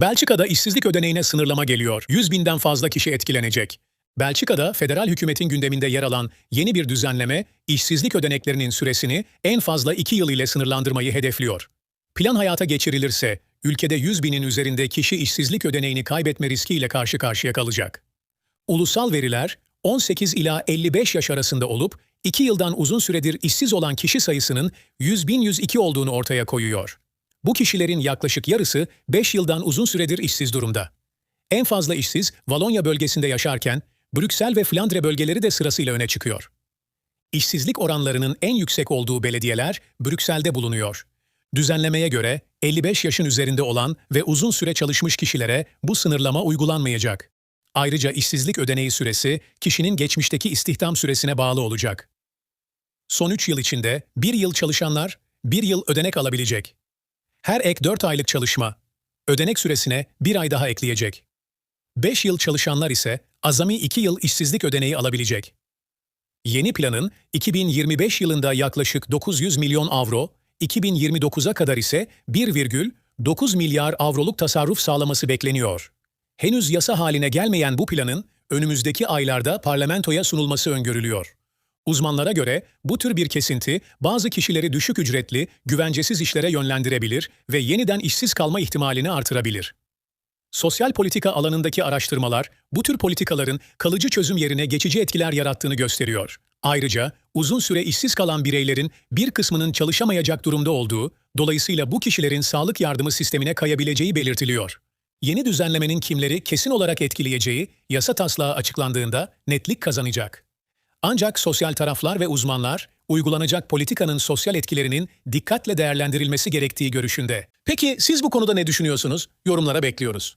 Belçika'da işsizlik ödeneğine sınırlama geliyor. 100 binden fazla kişi etkilenecek. Belçika'da federal hükümetin gündeminde yer alan yeni bir düzenleme, işsizlik ödeneklerinin süresini en fazla 2 yıl ile sınırlandırmayı hedefliyor. Plan hayata geçirilirse, ülkede 100 binin üzerinde kişi işsizlik ödeneğini kaybetme riskiyle karşı karşıya kalacak. Ulusal veriler 18 ila 55 yaş arasında olup 2 yıldan uzun süredir işsiz olan kişi sayısının 100.102 olduğunu ortaya koyuyor. Bu kişilerin yaklaşık yarısı 5 yıldan uzun süredir işsiz durumda. En fazla işsiz Valonya bölgesinde yaşarken Brüksel ve Flandre bölgeleri de sırasıyla öne çıkıyor. İşsizlik oranlarının en yüksek olduğu belediyeler Brüksel'de bulunuyor. Düzenlemeye göre 55 yaşın üzerinde olan ve uzun süre çalışmış kişilere bu sınırlama uygulanmayacak. Ayrıca işsizlik ödeneği süresi kişinin geçmişteki istihdam süresine bağlı olacak. Son 3 yıl içinde 1 yıl çalışanlar 1 yıl ödenek alabilecek. Her ek 4 aylık çalışma, ödenek süresine 1 ay daha ekleyecek. 5 yıl çalışanlar ise azami 2 yıl işsizlik ödeneği alabilecek. Yeni planın 2025 yılında yaklaşık 900 milyon avro, 2029'a kadar ise 1,9 milyar avroluk tasarruf sağlaması bekleniyor. Henüz yasa haline gelmeyen bu planın önümüzdeki aylarda parlamentoya sunulması öngörülüyor. Uzmanlara göre bu tür bir kesinti bazı kişileri düşük ücretli, güvencesiz işlere yönlendirebilir ve yeniden işsiz kalma ihtimalini artırabilir. Sosyal politika alanındaki araştırmalar bu tür politikaların kalıcı çözüm yerine geçici etkiler yarattığını gösteriyor. Ayrıca uzun süre işsiz kalan bireylerin bir kısmının çalışamayacak durumda olduğu, dolayısıyla bu kişilerin sağlık yardımı sistemine kayabileceği belirtiliyor. Yeni düzenlemenin kimleri kesin olarak etkileyeceği yasa taslağı açıklandığında netlik kazanacak. Ancak sosyal taraflar ve uzmanlar uygulanacak politikanın sosyal etkilerinin dikkatle değerlendirilmesi gerektiği görüşünde. Peki siz bu konuda ne düşünüyorsunuz? Yorumlara bekliyoruz.